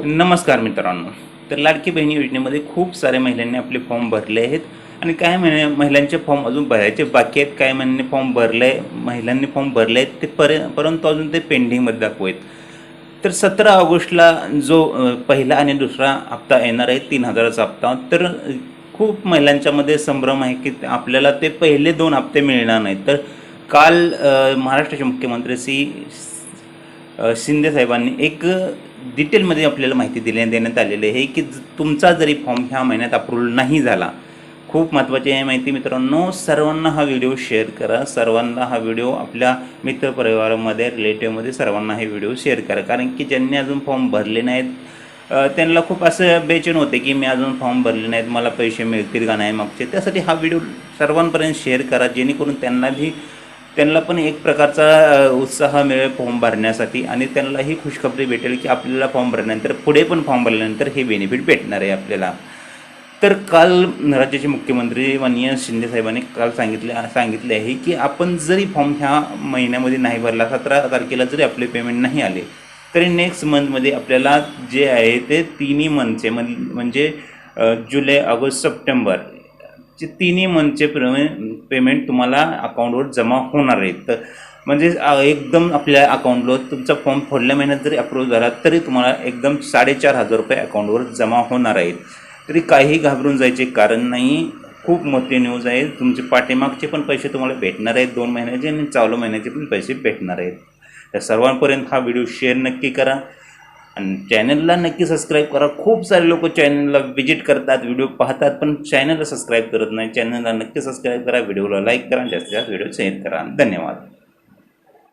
नमस्कार मित्रांनो. तर लाडकी बहिणी योजनेमध्ये खूप साऱ्या महिलांनी आपले फॉर्म भरले आहेत आणि काही महिने महिलांचे फॉर्म अजून भरायचे बाकी आहेत काही महिन्यांनी फॉर्म भरले महिलांनी फॉर्म भरले आहेत ते पर परंतु अजून ते पेंडिंगमध्ये दाखवत तर सतरा ऑगस्टला जो पहिला आणि दुसरा हप्ता येणार आहे तीन हजाराचा हप्ता तर खूप महिलांच्यामध्ये संभ्रम आहे की आपल्याला ते पहिले दोन हप्ते मिळणार नाहीत. तर काल महाराष्ट्राचे मुख्यमंत्री श्री शिंदे साहेबांनी एक डिटेलमध्ये आपल्याला माहिती दिली देण्यात आलेली आहे की ज- तुमचा जरी फॉर्म ह्या महिन्यात अप्रूव्हल नाही झाला खूप महत्त्वाची आहे माहिती मित्रांनो सर्वांना हा व्हिडिओ शेअर करा सर्वांना हा व्हिडिओ आपल्या मित्रपरिवारामध्ये रिलेटिव्हमध्ये सर्वांना हे व्हिडिओ शेअर करा. कारण की ज्यांनी अजून फॉर्म भरले नाहीत त्यांना खूप असं बेचैन होते की मी अजून फॉर्म भरले नाहीत मला पैसे मिळतील का नाही मागचे. त्यासाठी हा व्हिडिओ सर्वांपर्यंत शेअर करा जेणेकरून त्यांना बी त्यांना पण एक प्रकारचा उत्साह मिळेल फॉर्म भरण्यासाठी आणि त्यांनाही खुशखबरी भेटेल की आपल्याला फॉर्म भरल्यानंतर पुढे पण फॉर्म भरल्यानंतर हे बेनिफिट भेटणार आहे आपल्याला. तर काल राज्याचे मुख्यमंत्री माननीय शिंदे साहेबांनी काल सांगितले सांगितले आहे की आपण जरी फॉर्म ह्या महिन्यामध्ये नाही भरला सतरा तारखेला जरी आपले पेमेंट नाही आले तरी नेक्स्ट मंथमध्ये आपल्याला जे आहे ते तिन्ही मंथचे म्हणजे जुलै ऑगस्ट सप्टेंबर चे तिन्ही मंथचे पेमेंट तुम्हाला अकाउंटवर जमा होणार आहेत. तर म्हणजे एकदम आपल्या अकाउंटवर तुमचा फॉर्म पुढल्या महिन्यात जरी अप्रूव्ह झाला तरी तुम्हाला एकदम साडेचार हजार रुपये अकाउंटवर जमा होणार आहेत. तरी काही घाबरून जायचे कारण नाही. खूप मोठी न्यूज आहे. तुमचे पाठीमागचे पण पैसे तुम्हाला भेटणार आहेत. दोन महिन्याचे आणि चालू महिन्याचे पण पैसे भेटणार आहेत. त्या सर्वांपर्यंत हा व्हिडिओ शेअर नक्की करा. आणि चॅनलला नक्की सबस्क्राईब करा. खूप सारे लोक चॅनलला व्हिजिट करतात व्हिडिओ पाहतात पण चॅनलला सबस्क्राईब करत नाही. चॅनलला नक्की सबस्क्राईब करा व्हिडिओला लाईक करा जास्तीत जास्त व्हिडिओ शेअर करा. धन्यवाद.